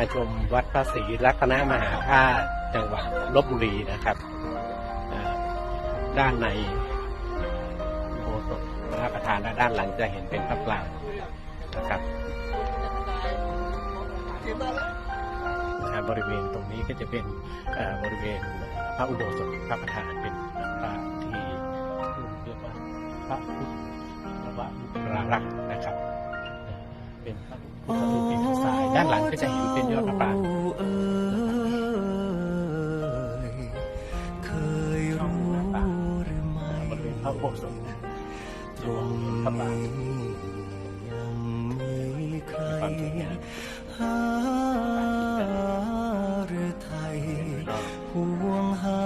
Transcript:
มาชมวัดพระศรีรัตนมหาธาตุจังหวัดลบบุรีนะครับ ด้านในโบสถ์พระประธานและด้านหลังจะเห็นเป็นพระปรางนะครับบริเวณตรงนี้ก็จะเป็นบริเวณพระอุโบสถพระประธานเป็นพระที่เรียกว่าพระพุทธวรารักษ์นะครับ เป็นพระพุทธรูป ด้านหลังก็จะเห็นเป็นยอดพระปรางช่องหน้าต่งบริเวพระโบสถ์รวมพระปรางความสยงามห่วงหา